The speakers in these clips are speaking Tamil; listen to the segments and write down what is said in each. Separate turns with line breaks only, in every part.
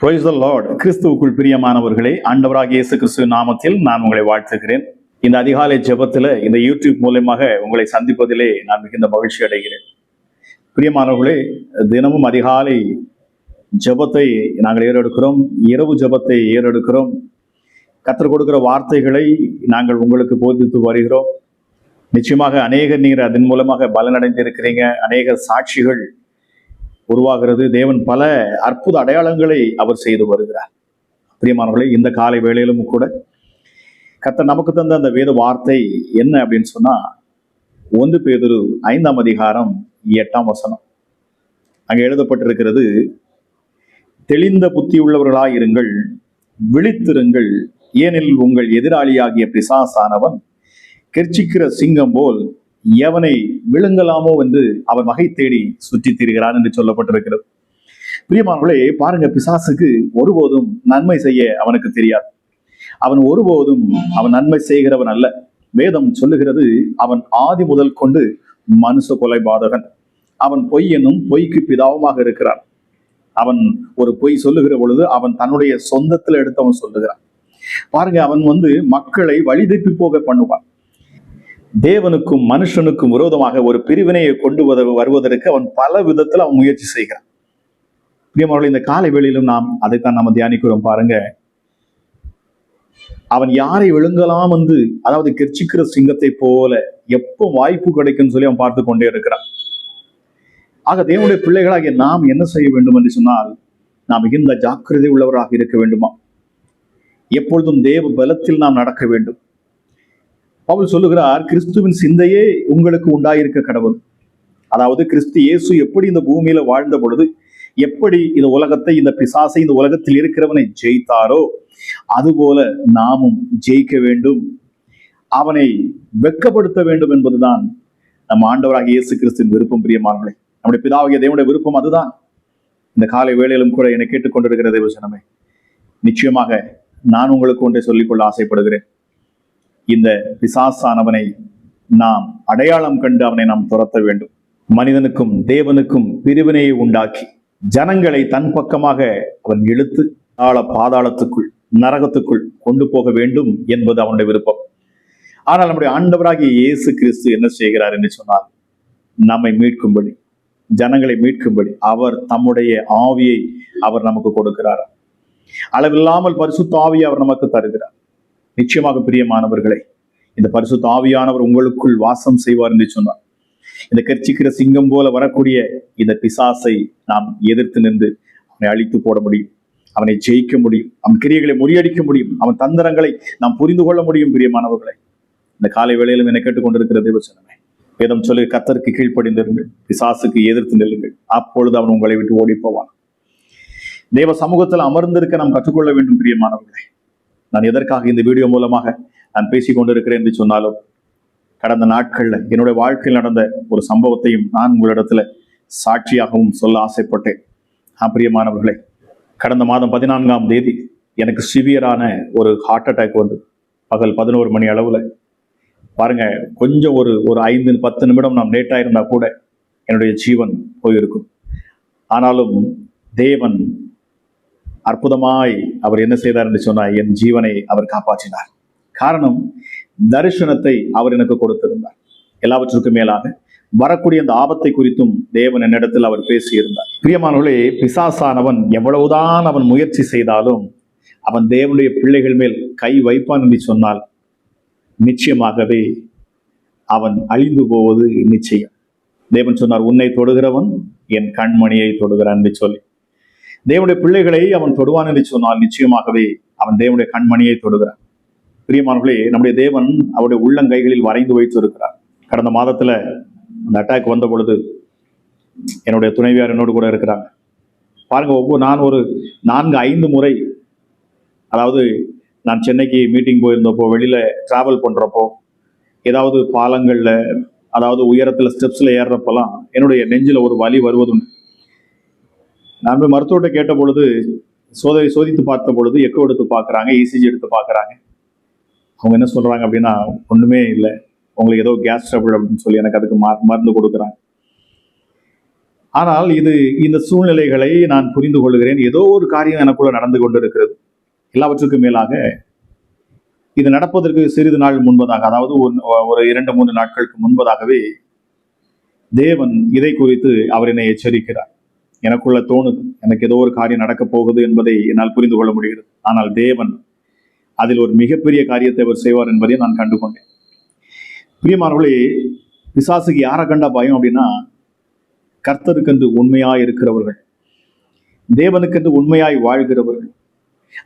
பிரைஸ் த லார்ட் கிறிஸ்துவுக்குள் பிரியமானவர்களே ஆண்டவராக இயேசு கிறிஸ்துவ நாமத்தில் நான் உங்களை வாழ்த்துகிறேன் இந்த அதிகாலை ஜெபத்தில் இந்த யூடியூப் மூலயமாக உங்களை சந்திப்பதிலே நான் மிகுந்த மகிழ்ச்சி அடைகிறேன் பிரியமானவர்களே தினமும் அதிகாலை ஜெபத்தை நாங்கள் ஏறெடுக்கிறோம் இரவு ஜெபத்தை ஏறெடுக்கிறோம் கற்றுக் கொடுக்கிற வார்த்தைகளை நாங்கள் உங்களுக்கு போதித்து வருகிறோம் நிச்சயமாக அநேக நீர் அதன் மூலமாக பலனடைந்திருக்கிறீங்க அநேக சாட்சிகள் உருவாகிறது தேவன் பல அற்புத அடையாளங்களை அவர் செய்து வருகிறார் பிரியமானவர்களே இந்த காலை வேளையிலும் கூட கத்த நமக்கு தந்த அந்த வேத வார்த்தை என்ன அப்படின்னு சொன்னா ஒன்று பேதொரு ஐந்தாம் அதிகாரம் எட்டாம் வசனம் அங்கே எழுதப்பட்டிருக்கிறது தெளிந்த புத்தியுள்ளவர்களாயிருங்கள் விழித்திருங்கள் ஏனெனில் உங்கள் எதிராளியாகிய பிசாசானவன் கெர்ச்சிக்கிற சிங்கம் போல் எவனை விழுங்கலாமோ என்று அவன் வகை தேடி சுற்றி தீர்கிறான் என்று சொல்லப்பட்டிருக்கிறது பிரியமானவர்களே பாருங்க பிசாசுக்கு ஒருபோதும் நன்மை செய்ய அவனுக்கு தெரியாது அவன் ஒருபோதும் அவன் நன்மை செய்கிறவன் அல்ல வேதம் சொல்லுகிறது அவன் ஆதி முதல் கொண்டு மனுஷ கொலை பாதகன் அவன் பொய் என்னும் பொய்க்கு பிதாவமாக இருக்கிறான் அவன் ஒரு பொய் சொல்லுகிற பொழுது அவன் தன்னுடைய எடுத்து எடுத்தவன் சொல்லுகிறான் பாருங்க அவன் வந்து மக்களை வழிதப்பி போக பண்ணுவான் தேவனுக்கும் மனுஷனுக்கும் விரோதமாக ஒரு பிரிவினையை கொண்டு வருவதற்கு அவன் பல விதத்தில் அவன் முயற்சி செய்கிறான் பிரியமாவர்கள் இந்த காலை வேளையிலும் நாம் அதைத்தான் நம்ம தியானிக்கிறோம் பாருங்க அவன் யாரை விழுங்கலாம் வந்து அதாவது கெர்ச்சிக்கிற சிங்கத்தை போல எப்போ வாய்ப்பு கிடைக்கும்னு சொல்லி அவன் பார்த்து கொண்டே இருக்கிறான் ஆக தேவனுடைய பிள்ளைகளாகிய நாம் என்ன செய்ய வேண்டும் என்று சொன்னால் நாம் மிகுந்த ஜாக்கிரதை உள்ளவராக இருக்க வேண்டுமா எப்பொழுதும் தேவ பலத்தில் நாம் நடக்க வேண்டும் பவுல் சொல்லுகிறார் கிறிஸ்துவின் சிந்தையே உங்களுக்கு உண்டாயிருக்க கடவுள் அதாவது கிறிஸ்து இயேசு எப்படி இந்த பூமியில வாழ்ந்த பொழுது எப்படி இந்த உலகத்தை இந்த பிசாசை இந்த உலகத்தில் இருக்கிறவனை ஜெயித்தாரோ அதுபோல நாமும் ஜெயிக்க வேண்டும் அவனை வெக்கப்படுத்த வேண்டும் என்பதுதான் நம் ஆண்டவராக இயேசு கிறிஸ்துவின் விருப்பம் பிரியமானவர்களே நம்முடைய பிதாவிய தேவனுடைய விருப்பம் அதுதான் இந்த காலை வேளையிலும் கூட என்னை கேட்டுக்கொண்டிருக்கிற தேவசனமே நிச்சயமாக நான் உங்களுக்கு ஒன்றை சொல்லிக்கொள்ள ஆசைப்படுகிறேன் இந்த பிசாசானவனை நாம் அடையாளம் கண்டு அவனை நாம் துரத்த வேண்டும் மனிதனுக்கும் தேவனுக்கும் பிரிவினையை உண்டாக்கி ஜனங்களை தன் பக்கமாக அவன் இழுத்து ஆழ பாதாளத்துக்குள் நரகத்துக்குள் கொண்டு போக வேண்டும் என்பது அவனுடைய விருப்பம் ஆனால் நம்முடைய ஆண்டவராகிய இயேசு கிறிஸ்து என்ன செய்கிறார் என்று சொன்னார் நம்மை மீட்கும்படி ஜனங்களை மீட்கும்படி அவர் தம்முடைய ஆவியை அவர் நமக்கு கொடுக்கிறார் அளவில்லாமல் பரிசுத்த ஆவியை அவர் நமக்கு தருகிறார் நிச்சயமாக பிரியமானவர்களை இந்த பரிசு தாவியானவர் உங்களுக்குள் வாசம் செய்வார் என்று சொன்னார் இந்த கர்ச்சிக்கிற சிங்கம் போல வரக்கூடிய இந்த பிசாசை நாம் எதிர்த்து நின்று அவனை அழித்து போட முடியும் அவனை ஜெயிக்க முடியும் அவன் கிரியைகளை முறியடிக்க முடியும் அவன் தந்திரங்களை நாம் புரிந்து கொள்ள முடியும் பிரியமானவர்களை இந்த காலை வேளையிலும் என்னை கேட்டுக்கொண்டிருக்கிற தேவசனமே வேதம் சொல்லி கத்தருக்கு கீழ்ப்படிந்திருங்கள் பிசாசுக்கு எதிர்த்து நில்லுங்கள் அப்பொழுது அவன் உங்களை விட்டு ஓடிப்போவான் தேவ சமூகத்தில் அமர்ந்திருக்க நாம் கற்றுக்கொள்ள வேண்டும் பிரியமானவர்களே நான் எதற்காக இந்த வீடியோ மூலமாக நான் பேசி கொண்டிருக்கிறேன் என்று சொன்னாலும் கடந்த நாட்களில் என்னுடைய வாழ்க்கையில் நடந்த ஒரு சம்பவத்தையும் நான் உங்களிடத்துல சாட்சியாகவும் சொல்ல ஆசைப்பட்டேன் பிரியமானவர்களே கடந்த மாதம் பதினான்காம் தேதி எனக்கு சிவியரான ஒரு ஹார்ட் அட்டாக் வந்து பகல் பதினோரு மணி அளவில் பாருங்க கொஞ்சம் ஒரு ஒரு ஐந்து பத்து நிமிடம் நாம் லேட்டாக இருந்தால் கூட என்னுடைய ஜீவன் போயிருக்கும் ஆனாலும் தேவன் அற்புதமாய் அவர் என்ன செய்தார் என்று சொன்னால் என் ஜீவனை அவர் காப்பாற்றினார் காரணம் தரிசனத்தை அவர் எனக்கு கொடுத்திருந்தார் எல்லாவற்றுக்கும் மேலாக வரக்கூடிய அந்த ஆபத்தை குறித்தும் தேவன் என்னிடத்தில் அவர் பேசியிருந்தார் பிரியமானவர்களே பிசாசானவன் எவ்வளவுதான் அவன் முயற்சி செய்தாலும் அவன் தேவனுடைய பிள்ளைகள் மேல் கை வைப்பான் என்று சொன்னால் நிச்சயமாகவே அவன் அழிந்து போவது நிச்சயம் தேவன் சொன்னார் உன்னை தொடுகிறவன் என் கண்மணியை தொடுகிறான் என்று சொல்லி தேவனுடைய பிள்ளைகளை அவன் தொடுவான் என்று சொன்னால் நிச்சயமாகவே அவன் தேவனுடைய கண்மணியை தொடுகிறான் பிரியமானவர்களே நம்முடைய தேவன் அவருடைய உள்ளங்கைகளில் வரைந்து வைத்து இருக்கிறார் கடந்த மாதத்துல அந்த அட்டாக் வந்த பொழுது என்னுடைய துணைவியார் என்னோடு கூட இருக்கிறாங்க பாருங்க ஒவ்வொரு நான் ஒரு நான்கு ஐந்து முறை அதாவது நான் சென்னைக்கு மீட்டிங் போயிருந்தப்போ வெளியில டிராவல் பண்றப்போ ஏதாவது பாலங்கள்ல அதாவது உயரத்துல ஸ்டெப்ஸ்ல ஏறுறப்பெல்லாம் என்னுடைய நெஞ்சில ஒரு வலி வருவதுண்டு நான் போய் மருத்துவர்கிட்ட கேட்ட பொழுது சோதனை சோதித்து பார்த்த பொழுது எக்கோ எடுத்து பார்க்குறாங்க இசிஜி e எடுத்து பார்க்குறாங்க அவங்க என்ன சொல்கிறாங்க அப்படின்னா ஒன்றுமே இல்லை உங்களுக்கு ஏதோ கேஸ் ட்ரபிள் அப்படின்னு சொல்லி எனக்கு அதுக்கு மருந்து கொடுக்குறாங்க ஆனால் இது இந்த சூழ்நிலைகளை நான் புரிந்து கொள்கிறேன் ஏதோ ஒரு காரியம் எனக்குள்ள நடந்து கொண்டு இருக்கிறது எல்லாவற்றுக்கும் மேலாக இது நடப்பதற்கு சிறிது நாள் முன்பதாக அதாவது ஒரு இரண்டு மூன்று நாட்களுக்கு முன்பதாகவே தேவன் இதை குறித்து அவர் என்னை எச்சரிக்கிறார் எனக்குள்ள தோணுது எனக்கு ஏதோ ஒரு காரியம் நடக்க போகுது என்பதை என்னால் புரிந்து கொள்ள முடிகிறது ஆனால் தேவன் அதில் ஒரு மிகப்பெரிய காரியத்தை அவர் செய்வார் என்பதை நான் கண்டுகொண்டேன் பிரியமானவர்களே விசாசுக்கு யாரை கண்டா பயம் அப்படின்னா கர்த்தருக்கென்று உண்மையாய் இருக்கிறவர்கள் தேவனுக்கென்று உண்மையாய் வாழ்கிறவர்கள்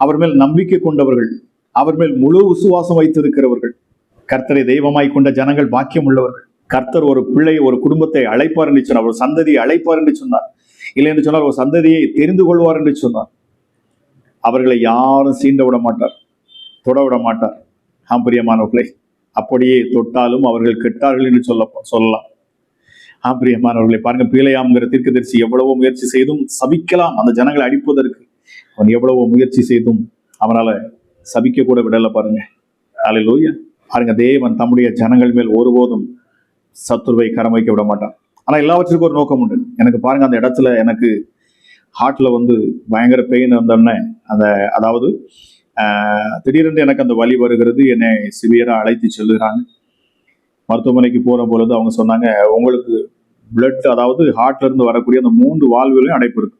அவர் மேல் நம்பிக்கை கொண்டவர்கள் அவர் மேல் முழு விசுவாசம் வைத்திருக்கிறவர்கள் கர்த்தரை தெய்வமாய் கொண்ட ஜனங்கள் பாக்கியம் உள்ளவர்கள் கர்த்தர் ஒரு பிள்ளை ஒரு குடும்பத்தை அழைப்பார் என்று சொன்னார் ஒரு சந்ததியை அழைப்பார் என்று சொன்னார் இல்லை என்று சொன்னால் ஒரு சந்ததியை தெரிந்து கொள்வார் என்று சொன்னார் அவர்களை யாரும் சீண்ட விட மாட்டார் தொட விட மாட்டார் ஆம் அப்படியே தொட்டாலும் அவர்கள் கெட்டார்கள் என்று சொல்ல சொல்லலாம் ஆம் பிரியமானவர்களை பாருங்க பீலையாம்ங்கிற தரிசி எவ்வளவோ முயற்சி செய்தும் சபிக்கலாம் அந்த ஜனங்களை அடிப்பதற்கு அவன் எவ்வளவோ முயற்சி செய்தும் அவனால் சபிக்க கூட விடலை பாருங்க அலையிலூயா பாருங்க தேவன் தம்முடைய ஜனங்கள் மேல் ஒருபோதும் சத்துருவை கரம் வைக்க விட மாட்டான் ஆனால் எல்லாவற்றுக்கும் ஒரு நோக்கம் உண்டு எனக்கு பாருங்கள் அந்த இடத்துல எனக்கு ஹார்ட்டில் வந்து பயங்கர பெயின் வந்தோடனே அந்த அதாவது திடீரென்று எனக்கு அந்த வழி வருகிறது என்னை சிவியராக அழைத்து செல்லுகிறாங்க மருத்துவமனைக்கு போகிற பொழுது அவங்க சொன்னாங்க உங்களுக்கு பிளட் அதாவது ஹார்ட்ல இருந்து வரக்கூடிய அந்த மூன்று வால்வுலையும் அடைப்பு இருக்கு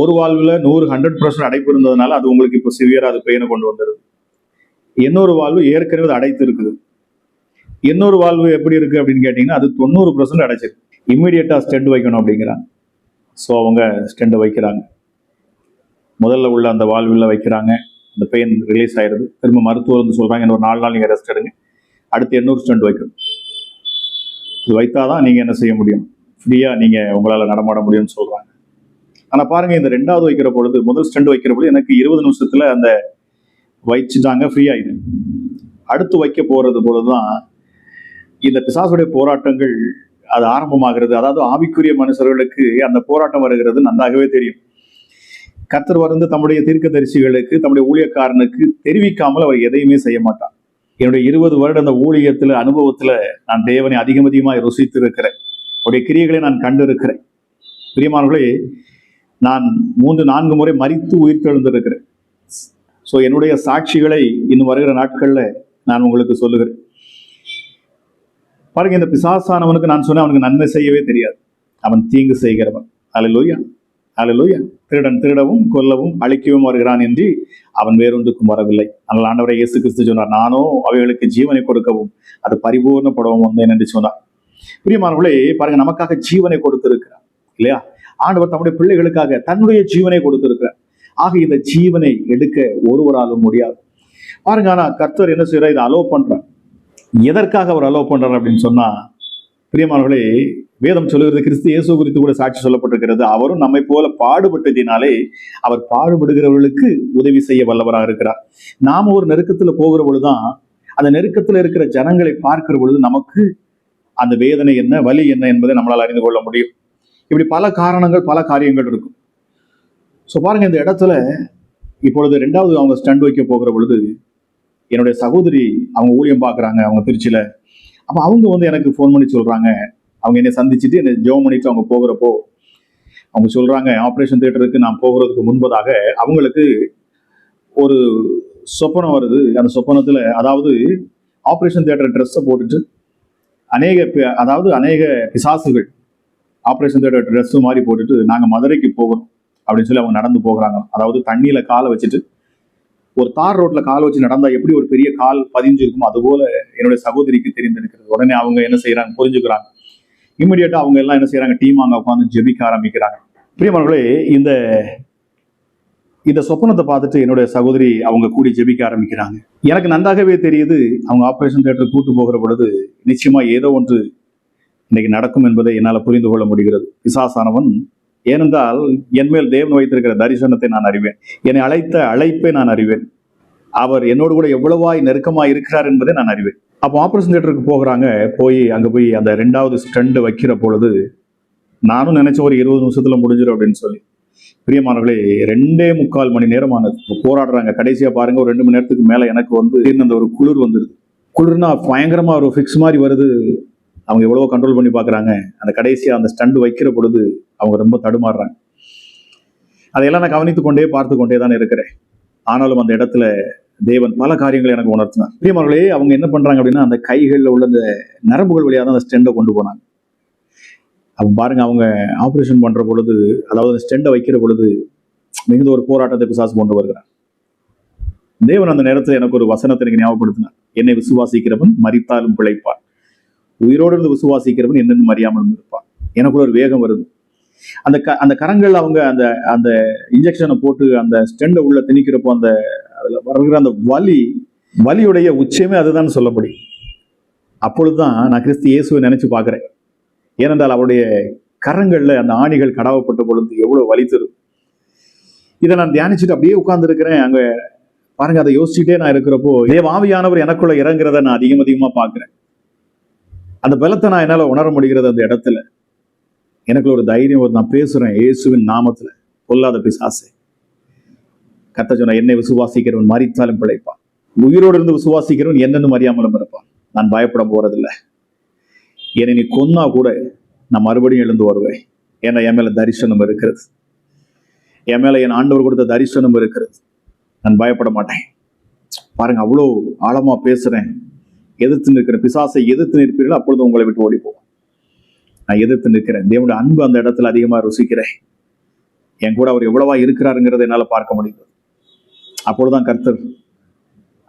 ஒரு வால்வில் நூறு ஹண்ட்ரட் பர்சன்ட் அடைப்பு இருந்ததுனால அது உங்களுக்கு இப்போ சிவியராக அது பெயினை கொண்டு வந்துடுது இன்னொரு வால்வு ஏற்கனவே அடைத்து இருக்குது இன்னொரு வால்வு எப்படி இருக்கு அப்படின்னு கேட்டீங்கன்னா அது தொண்ணூறு பர்சன்ட் அடைச்சிருக்கு இம்மிடியட்டாக ஸ்டெண்ட் வைக்கணும் அப்படிங்கிறாங்க ஸோ அவங்க ஸ்டெண்டை வைக்கிறாங்க முதல்ல உள்ள அந்த வாழ்வில் வைக்கிறாங்க அந்த பெயின் ரிலீஸ் ஆயிடுது திரும்ப மருத்துவர் வந்து சொல்கிறாங்க இன்னொரு நாலு நாள் நீங்கள் ரெஸ்ட் எடுங்க அடுத்து எண்ணூறு ஸ்டெண்ட் வைக்கணும் இது வைத்தால் தான் நீங்கள் என்ன செய்ய முடியும் ஃப்ரீயாக நீங்கள் உங்களால் நடமாட முடியும்னு சொல்கிறாங்க ஆனால் பாருங்கள் இந்த ரெண்டாவது வைக்கிற பொழுது முதல் ஸ்டெண்ட் வைக்கிற பொழுது எனக்கு இருபது நிமிஷத்தில் அந்த வைச்சுட்டாங்க ஃப்ரீயாக ஆயிடு அடுத்து வைக்க போகிறது பொழுது தான் இந்த பிசாசுடைய போராட்டங்கள் அது ஆரம்பமாகிறது அதாவது ஆவிக்குரிய மனுஷர்களுக்கு அந்த போராட்டம் வருகிறது நன்றாகவே தெரியும் கத்தர் வந்து தம்முடைய தீர்க்க தரிசிகளுக்கு தம்முடைய ஊழியக்காரனுக்கு தெரிவிக்காமல் அவர் எதையுமே செய்ய மாட்டார் என்னுடைய இருபது வருட அந்த ஊழியத்தில் அனுபவத்தில் நான் தேவனை அதிகம் அதிகமாக ருசித்து இருக்கிறேன் அவருடைய கிரியைகளை நான் கண்டு இருக்கிறேன் பிரியமானவர்களே நான் மூன்று நான்கு முறை மறித்து உயிர்த்தெழுந்திருக்கிறேன் ஸோ என்னுடைய சாட்சிகளை இன்னும் வருகிற நாட்களில் நான் உங்களுக்கு சொல்லுகிறேன் பாருங்க இந்த பிசாசானவனுக்கு நான் சொன்னேன் அவனுக்கு நன்மை செய்யவே தெரியாது அவன் தீங்கு செய்கிறவன் அலலூயா அலலூயா திருடன் திருடவும் கொல்லவும் அழிக்கவும் வருகிறான் என்று அவன் வேறொன்றுக்கும் வரவில்லை ஆனால் ஆண்டவரை இயேசு கிறிஸ்து சொன்னார் நானோ அவைகளுக்கு ஜீவனை கொடுக்கவும் அது பரிபூர்ணப்படவும் வந்தேன் என்று சொன்னார் பிரியமானவர்களே பாருங்க நமக்காக ஜீவனை கொடுத்திருக்கிறார் இல்லையா ஆண்டவர் தம்முடைய பிள்ளைகளுக்காக தன்னுடைய ஜீவனை கொடுத்திருக்கிறார் ஆக இந்த ஜீவனை எடுக்க ஒருவராலும் முடியாது பாருங்க ஆனா கர்த்தர் என்ன செய்யறா இதை அலோவ் பண்ற எதற்காக அவர் அலோவ் பண்றாரு அப்படின்னு சொன்னா பிரியமானவர்களே வேதம் சொல்லுகிறது கிறிஸ்து இயேசு குறித்து கூட சாட்சி சொல்லப்பட்டிருக்கிறது அவரும் நம்மை போல பாடுபட்டதினாலே அவர் பாடுபடுகிறவர்களுக்கு உதவி செய்ய வல்லவராக இருக்கிறார் நாம ஒரு நெருக்கத்துல போகிற பொழுதுதான் அந்த நெருக்கத்துல இருக்கிற ஜனங்களை பார்க்கிற பொழுது நமக்கு அந்த வேதனை என்ன வலி என்ன என்பதை நம்மளால் அறிந்து கொள்ள முடியும் இப்படி பல காரணங்கள் பல காரியங்கள் இருக்கும் ஸோ பாருங்க இந்த இடத்துல இப்பொழுது ரெண்டாவது அவங்க ஸ்டண்ட் வைக்க போகிற பொழுது என்னுடைய சகோதரி அவங்க ஊழியம் பார்க்குறாங்க அவங்க திருச்சியில் அப்போ அவங்க வந்து எனக்கு ஃபோன் பண்ணி சொல்கிறாங்க அவங்க என்னை சந்திச்சுட்டு என்னை பண்ணிட்டு அவங்க போகிறப்போ அவங்க சொல்கிறாங்க ஆப்ரேஷன் தேட்டருக்கு நான் போகிறதுக்கு முன்பதாக அவங்களுக்கு ஒரு சொப்பனம் வருது அந்த சொப்பனத்தில் அதாவது ஆப்ரேஷன் தேட்டர் ட்ரெஸ்ஸை போட்டுட்டு அநேக அதாவது அநேக பிசாசுகள் ஆப்ரேஷன் தேட்டர் ட்ரெஸ்ஸு மாதிரி போட்டுட்டு நாங்கள் மதுரைக்கு போகிறோம் அப்படின்னு சொல்லி அவங்க நடந்து போகிறாங்க அதாவது தண்ணியில் காலை வச்சுட்டு ஒரு தார் ரோட்ல கால் வச்சு நடந்தா எப்படி ஒரு பெரிய கால் அது போல என்னுடைய சகோதரிக்கு தெரிந்திருக்கிறது உடனே அவங்க என்ன செய்யறாங்க புரிஞ்சுக்கிறாங்க இம்மிடியட்டா அவங்க எல்லாம் என்ன செய்யறாங்க டீம் அங்க உட்காந்து ஜெபிக்க ஆரம்பிக்கிறாங்க பிரியமர்களே இந்த இந்த சொப்பனத்தை பார்த்துட்டு என்னுடைய சகோதரி அவங்க கூடி ஜெபிக்க ஆரம்பிக்கிறாங்க எனக்கு நன்றாகவே தெரியுது அவங்க ஆப்ரேஷன் தேட்டர் கூட்டு போகிற பொழுது நிச்சயமா ஏதோ ஒன்று இன்னைக்கு நடக்கும் என்பதை என்னால் புரிந்து கொள்ள முடிகிறது பிசாசானவன் ஏனென்றால் என்மேல் தேவன் வைத்திருக்கிற தரிசனத்தை நான் அறிவேன் என்னை அழைத்த அழைப்பை நான் அறிவேன் அவர் என்னோடு கூட எவ்வளவாய் நெருக்கமாக இருக்கிறார் என்பதை நான் அறிவேன் அப்போ ஆப்ரேஷன் தேட்டருக்கு போகிறாங்க போய் அங்கே போய் அந்த ரெண்டாவது ஸ்டண்டு வைக்கிற பொழுது நானும் நினைச்ச ஒரு இருபது நிமிஷத்துல முடிஞ்சிடும் அப்படின்னு சொல்லி பிரியமானவர்களே ரெண்டே முக்கால் மணி நேரம் ஆனது போராடுறாங்க கடைசியாக பாருங்க ஒரு ரெண்டு மணி நேரத்துக்கு மேலே எனக்கு வந்து அந்த ஒரு குளிர் வந்துருது குளிர்னா பயங்கரமாக ஒரு ஃபிக்ஸ் மாதிரி வருது அவங்க எவ்வளவோ கண்ட்ரோல் பண்ணி பார்க்குறாங்க அந்த கடைசியாக அந்த ஸ்டண்ட் வைக்கிற பொழுது அவங்க ரொம்ப தடுமாறுறாங்க அதையெல்லாம் நான் கவனித்து கொண்டே பார்த்து கொண்டே தான் இருக்கிறேன் ஆனாலும் அந்த இடத்துல தேவன் பல காரியங்களை எனக்கு உணர்த்தினார் பிரியமர்களே அவங்க என்ன பண்ணுறாங்க அப்படின்னா அந்த கைகளில் உள்ள அந்த நரம்புகள் வழியாக தான் அந்த ஸ்டெண்டை கொண்டு போனாங்க அப்போ பாருங்கள் அவங்க ஆப்ரேஷன் பண்ணுற பொழுது அதாவது அந்த ஸ்டெண்டை வைக்கிற பொழுது மிகுந்த ஒரு போராட்டத்தை பிசாசு கொண்டு வருகிறார் தேவன் அந்த நேரத்தில் எனக்கு ஒரு வசனத்தை எனக்கு ஞாபகப்படுத்தினார் என்னை விசுவாசிக்கிறவன் மறித்தாலும் பிழைப்பான் உயிரோடு இருந்து விசுவாசிக்கிறவன் என்னென்னு அறியாமலும் இருப்பான் எனக்குள்ள ஒரு வேகம் வருது அந்த க அந்த கரங்கள் அவங்க அந்த அந்த இன்ஜெக்ஷனை போட்டு அந்த ஸ்டெண்டை உள்ள திணிக்கிறப்போ அந்த அதில் வருகிற அந்த வலி வலியுடைய உச்சமே அதுதான் சொல்லப்படி அப்பொழுதுதான் நான் கிறிஸ்து இயேசுவை நினைச்சு பார்க்குறேன் ஏனென்றால் அவருடைய கரங்களில் அந்த ஆணிகள் கடவப்பட்ட பொழுது எவ்வளோ வலி தரும் இதை நான் தியானிச்சுட்டு அப்படியே உட்கார்ந்துருக்கிறேன் அங்கே பாருங்க அதை யோசிச்சுட்டே நான் இருக்கிறப்போ இதே வாவியானவர் எனக்குள்ள இறங்குறத நான் அதிகம் அதிகமாக பார்க்குறேன் அந்த பலத்தை நான் என்னால் உணர முடிகிறது அந்த இடத்துல எனக்குள்ள ஒரு தைரியம் ஒரு நான் பேசுகிறேன் இயேசுவின் நாமத்தில் பொல்லாத பிசாசே கத்த சொன்ன என்னை விசுவாசிக்கிறவன் மறித்தாலும் பிழைப்பான் உயிரோடு இருந்து விசுவாசிக்கிறவன் என்னென்னு மரியாமலும் இருப்பான் நான் பயப்பட போகிறதில்லை என்னை நீ கொன்னா கூட நான் மறுபடியும் எழுந்து வருவேன் ஏன்னா என் மேலே தரிசனம் இருக்கிறது என் மேலே என் ஆண்டவர் கொடுத்த தரிசனம் இருக்கிறது நான் பயப்பட மாட்டேன் பாருங்க அவ்வளோ ஆழமாக பேசுகிறேன் எதிர்த்து நிற்கிற பிசாசை எதிர்த்து நிற்பீர்கள் அப்பொழுது உங்களை விட்டு ஓடி போவோம் நான் எதிர்த்து நிற்கிறேன் தேவனுடைய அன்பு அந்த இடத்துல அதிகமாக ருசிக்கிறேன் என் கூட அவர் எவ்வளவா இருக்கிறாருங்கிறத என்னால் பார்க்க முடியுது அப்பொழுதுதான் கர்த்தர்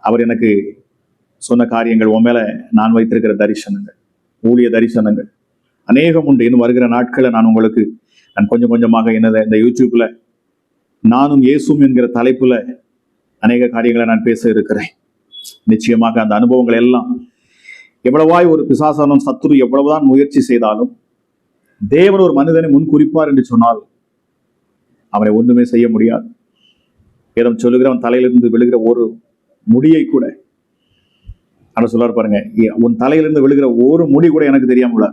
அவர் எனக்கு சொன்ன காரியங்கள் உன் மேல நான் வைத்திருக்கிற தரிசனங்கள் ஊழிய தரிசனங்கள் அநேகம் உண்டு இன்னும் வருகிற நாட்களை நான் உங்களுக்கு நான் கொஞ்சம் கொஞ்சமாக என்னது இந்த யூடியூப்ல நானும் இயேசும் என்கிற தலைப்புல அநேக காரியங்களை நான் பேச இருக்கிறேன் நிச்சயமாக அந்த அனுபவங்கள் எல்லாம் எவ்வளவாய் ஒரு பிசாசனம் சத்துரு எவ்வளவுதான் முயற்சி செய்தாலும் தேவன் ஒரு மனிதனை முன் குறிப்பார் என்று சொன்னால் அவனை ஒன்றுமே செய்ய முடியாது ஏதம் சொல்லுகிறவன் தலையிலிருந்து விழுகிற ஒரு முடியை கூட ஆனால் சொல்லார் பாருங்க உன் தலையிலிருந்து விழுகிற ஒரு முடி கூட எனக்கு தெரியாமல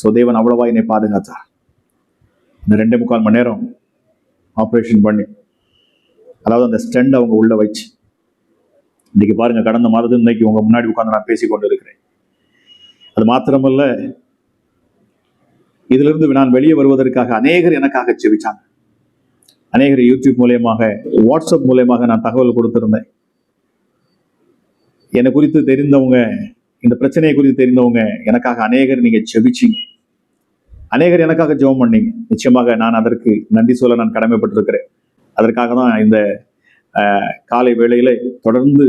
ஸோ தேவன் அவ்வளவா என்னை பாதுகாத்தார் இந்த ரெண்டே முக்கால் மணி நேரம் ஆப்ரேஷன் பண்ணி அதாவது அந்த ஸ்டெண்ட் அவங்க உள்ள வச்சு இன்னைக்கு பாருங்க கடந்த மாதத்துக்கு இன்னைக்கு உங்க முன்னாடி உட்காந்து நான் பேசி கொண்டு இருக்கிறேன் அது மாத்திரமல்ல இதிலிருந்து நான் வெளியே வருவதற்காக அநேகர் எனக்காக செவிச்சாங்க அநேகர் யூடியூப் மூலியமாக வாட்ஸ்அப் மூலியமாக நான் தகவல் கொடுத்துருந்தேன் என்னை குறித்து தெரிந்தவங்க இந்த பிரச்சனையை குறித்து தெரிந்தவங்க எனக்காக அநேகர் நீங்க செவிச்சிங்க அநேகர் எனக்காக ஜெபம் பண்ணீங்க நிச்சயமாக நான் அதற்கு நன்றி சொல்ல நான் கடமைப்பட்டிருக்கிறேன் அதற்காக தான் இந்த காலை வேளையில தொடர்ந்து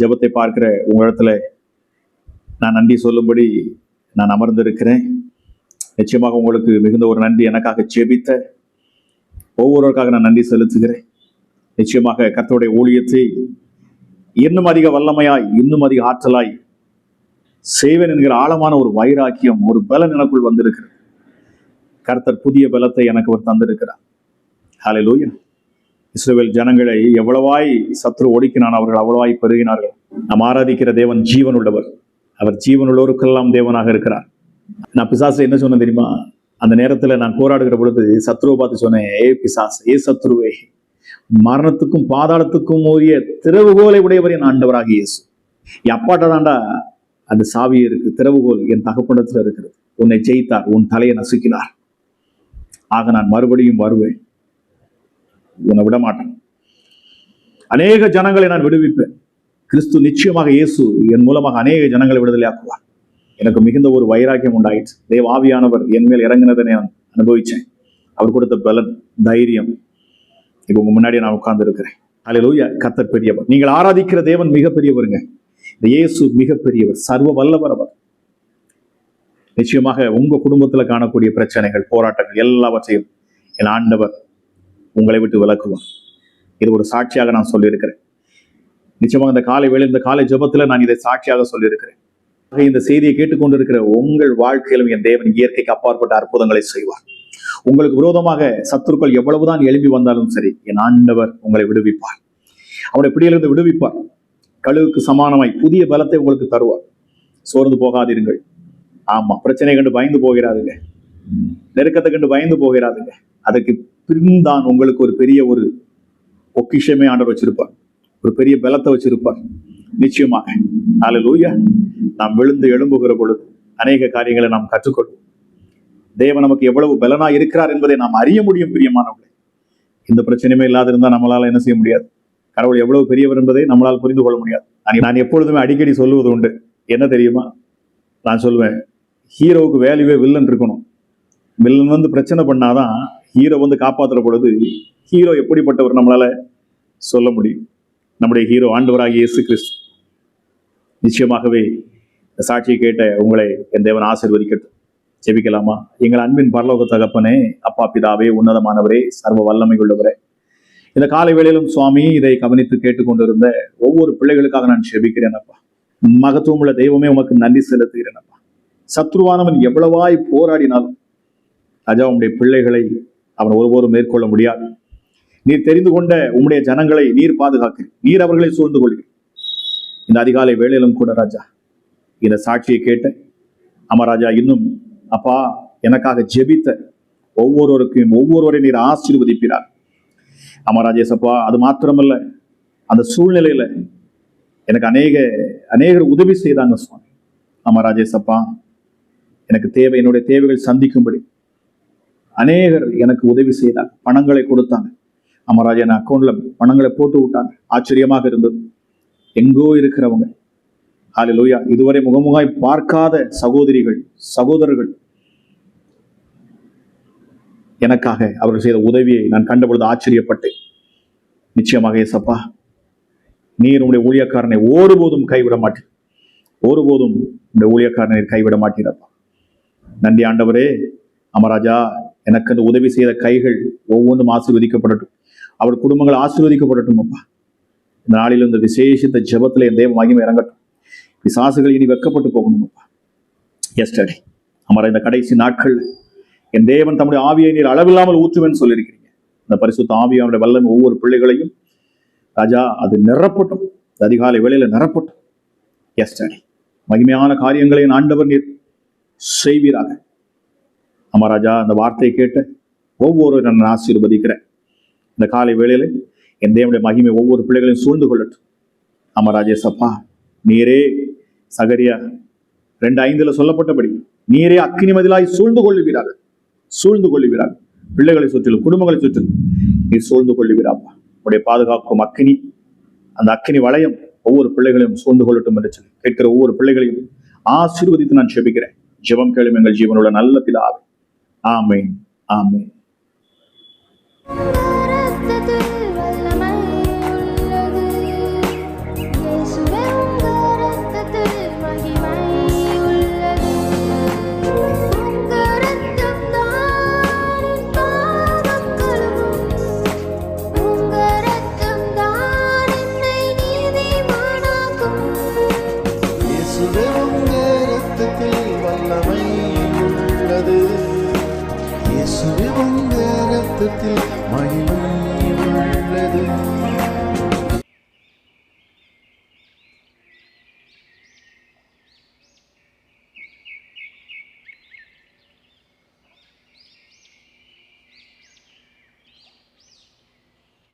ஜபத்தை பார்க்கிற உங்களிடத்துல நான் நன்றி சொல்லும்படி நான் அமர்ந்திருக்கிறேன் நிச்சயமாக உங்களுக்கு மிகுந்த ஒரு நன்றி எனக்காக ஜெபித்த ஒவ்வொருவருக்காக நான் நன்றி செலுத்துகிறேன் நிச்சயமாக கர்த்தருடைய ஊழியத்தை இன்னும் அதிக வல்லமையாய் இன்னும் அதிக ஆற்றலாய் செய்வேன் என்கிற ஆழமான ஒரு வைராக்கியம் ஒரு பலன் எனக்குள் வந்திருக்கிறது கர்த்தர் புதிய பலத்தை எனக்கு ஒரு தந்திருக்கிறார் ஹாலே லூயா இஸ்ரேல் ஜனங்களை எவ்வளவாய் சத்ரு ஒடுக்கினான் அவர்கள் அவ்வளவாய் பெருகினார்கள் நாம் ஆராதிக்கிற தேவன் ஜீவன் உள்ளவர் அவர் ஜீவன் தேவனாக இருக்கிறார் நான் பிசாசு என்ன சொன்னேன் தெரியுமா அந்த நேரத்தில் நான் போராடுகிற பொழுது சத்ருவை பார்த்து சொன்னேன் ஏ பிசாஸ் ஏ சத்ருவே மரணத்துக்கும் பாதாளத்துக்கும் உரிய திறவுகோலை உடையவர் என் ஆண்டவராக இயேசு என் அப்பாட்ட தாண்டா அந்த சாவி இருக்கு திறவுகோல் என் தகப்பனத்துல இருக்கிறது உன்னை ஜெயித்தார் உன் தலையை நசுக்கினார் ஆக நான் மறுபடியும் வருவேன் உன்னை விட மாட்டேன் அநேக ஜனங்களை நான் விடுவிப்பேன் கிறிஸ்து நிச்சயமாக இயேசு என் மூலமாக அநேக ஜனங்களை விடுதலை ஆக்குவார் எனக்கு மிகுந்த ஒரு வைராக்கியம் உண்டாயிடுச்சு தேவ ஆவியானவர் என் மேல் இறங்கினதை நான் அனுபவிச்சேன் அவர் கொடுத்த பலன் தைரியம் இப்போ உங்க முன்னாடி நான் உட்கார்ந்து இருக்கிறேன் அலையிலூயா கத்தர் பெரியவர் நீங்கள் ஆராதிக்கிற தேவன் மிகப்பெரியவருங்க இந்த இயேசு மிகப்பெரியவர் சர்வ வல்லவர் அவர் நிச்சயமாக உங்க குடும்பத்துல காணக்கூடிய பிரச்சனைகள் போராட்டங்கள் எல்லாவற்றையும் என் ஆண்டவர் உங்களை விட்டு விளக்குவான் இது ஒரு சாட்சியாக நான் சொல்லியிருக்கிறேன் நிச்சயமாக இந்த காலை வேலை இந்த காலை ஜபத்தில் நான் இதை சாட்சியாக சொல்லியிருக்கிறேன் இந்த செய்தியை கேட்டுக்கொண்டிருக்கிற உங்கள் வாழ்க்கையிலும் என் தேவன் இயற்கைக்கு அப்பாற்பட்ட அற்புதங்களை செய்வார் உங்களுக்கு விரோதமாக சத்துருக்கள் எவ்வளவுதான் எழும்பி வந்தாலும் சரி என் ஆண்டவர் உங்களை விடுவிப்பார் அவனுடைய பிடியிலிருந்து விடுவிப்பார் கழுவுக்கு சமானமாய் புதிய பலத்தை உங்களுக்கு தருவார் சோர்ந்து போகாதீர்கள் ஆமா பிரச்சனை கண்டு பயந்து போகிறாதுங்க நெருக்கத்தை கண்டு பயந்து போகிறாதுங்க அதுக்கு பிரிந்தான் உங்களுக்கு ஒரு பெரிய ஒரு பொக்கிஷமே ஆண்டவர் வச்சிருப்பார் ஒரு பெரிய பலத்தை வச்சிருப்பார் நிச்சயமாக நாலு லூயா நாம் விழுந்து எழும்புகிற பொழுது அநேக காரியங்களை நாம் கற்றுக்கொள்வோம் தேவன் நமக்கு எவ்வளவு பலனா இருக்கிறார் என்பதை நாம் அறிய முடியும் பிரியமானவர்களே இந்த பிரச்சனையுமே இல்லாதிருந்தால் நம்மளால் என்ன செய்ய முடியாது கடவுள் எவ்வளவு பெரியவர் என்பதை நம்மளால் புரிந்து கொள்ள முடியாது நான் எப்பொழுதுமே அடிக்கடி சொல்லுவது உண்டு என்ன தெரியுமா நான் சொல்லுவேன் ஹீரோவுக்கு வேல்யூவே வில்லன் இருக்கணும் வில்லன் வந்து பிரச்சனை பண்ணாதான் ஹீரோ வந்து காப்பாற்றுற பொழுது ஹீரோ எப்படிப்பட்டவர் நம்மளால சொல்ல முடியும் நம்முடைய ஹீரோ ஆண்டவராக இயேசு கிறிஸ்து நிச்சயமாகவே சாட்சியை கேட்ட உங்களை என் தேவன் ஆசிர்வதிக்கட்டும் ஜெபிக்கலாமா எங்கள் அன்பின் பரலோக தகப்பனே அப்பா பிதாவே உன்னதமானவரே சர்வ வல்லமை உள்ளவரே இந்த காலை வேளையிலும் சுவாமி இதை கவனித்து கேட்டுக்கொண்டிருந்த ஒவ்வொரு பிள்ளைகளுக்காக நான் செபிக்கிறேன் அப்பா மகத்துவமுள்ள தெய்வமே உமக்கு நன்றி செலுத்துகிறேன் அப்பா சத்ருவானவன் எவ்வளவாய் போராடினாலும் ராஜா உம்முடைய பிள்ளைகளை அவன் ஒருபோதும் மேற்கொள்ள முடியாது நீர் தெரிந்து கொண்ட உம்முடைய ஜனங்களை நீர் பாதுகாக்கிறீர் நீர் அவர்களை சூழ்ந்து கொள்கிறேன் இந்த அதிகாலை வேளையிலும் கூட ராஜா இந்த சாட்சியை கேட்ட அமராஜா இன்னும் அப்பா எனக்காக ஜெபித்த ஒவ்வொருவருக்கும் ஒவ்வொருவரை நீர் ஆசீர்வதிப்பினார் சப்பா அது மாத்திரமல்ல அந்த சூழ்நிலையில எனக்கு அநேக அநேகர் உதவி செய்தாங்க சுவாமி சப்பா எனக்கு தேவை என்னுடைய தேவைகள் சந்திக்கும்படி அநேகர் எனக்கு உதவி செய்தாங்க பணங்களை கொடுத்தாங்க அமராஜன் அக்கௌண்ட்ல பணங்களை போட்டு விட்டாங்க ஆச்சரியமாக இருந்தது எங்கோ இருக்கிறவங்க ஆலி லோயா இதுவரை முகமுகாய் பார்க்காத சகோதரிகள் சகோதரர்கள் எனக்காக அவர்கள் செய்த உதவியை நான் கண்டபொழுது ஆச்சரியப்பட்டேன் நிச்சயமாக ஏசப்பா நீர் உங்களுடைய ஊழியக்காரனை ஒருபோதும் கைவிட மாட்டீர் ஒருபோதும் உடைய ஊழியக்காரனை கைவிட மாட்டீரப்பா நன்றி ஆண்டவரே அமராஜா எனக்கு அந்த உதவி செய்த கைகள் ஒவ்வொன்றும் ஆசீர்வதிக்கப்படட்டும் அவர் குடும்பங்கள் ஆசீர்வதிக்கப்படட்டும் அப்பா இந்த நாளில் இந்த விசேஷித்த ஜபத்தில் என் தெய்வம் மகிமை இறங்கட்டும் விசாசுகள் இனி வெக்கப்பட்டு போகணும் அப்பா எஸ்டர்டே அமர இந்த கடைசி நாட்கள் என் தேவன் தம்முடைய ஆவியை நீர் அளவில்லாமல் ஊற்றுவேன்னு சொல்லியிருக்கிறீங்க இந்த பரிசுத்த ஆவியானுடைய வல்லமை ஒவ்வொரு பிள்ளைகளையும் ராஜா அது நிரப்பட்டும் அதிகாலை வேளையில் நிரப்பட்டும் எஸ்டர்டே மகிமையான காரியங்களை ஆண்டவர் நீர் செய்வீராக அமராஜா அந்த வார்த்தையை கேட்டு ஒவ்வொரு நான் ஆசீர்வதிக்கிறேன் இந்த காலை வேளையில் என் தேவனுடைய மகிமை ஒவ்வொரு பிள்ளைகளையும் சூழ்ந்து கொள்ளட்டும் அமராஜேஸ் அப்பா நீரே சகரியா ரெண்டு ஐந்துல சொல்லப்பட்டபடி நீரே அக்னி மதிலாய் சூழ்ந்து கொள்ளுகிறார்கள் சூழ்ந்து கொள்ளுகிறார் பிள்ளைகளை சுற்றிலும் குடும்பங்களை சுற்றிலும் நீர் சூழ்ந்து கொள்ளுகிறாப்பா உடைய பாதுகாக்கும் அக்னி அந்த அக்னி வளையம் ஒவ்வொரு பிள்ளைகளையும் சூழ்ந்து கொள்ளட்டும் என்று சொல்லி கேட்கிற ஒவ்வொரு பிள்ளைகளையும் ஆசீர்வதித்து நான் செபிக்கிறேன் ஜெபம் கேளும் எங்கள் ஜீவனோட நல்ல பிதாவே Amen. Amen.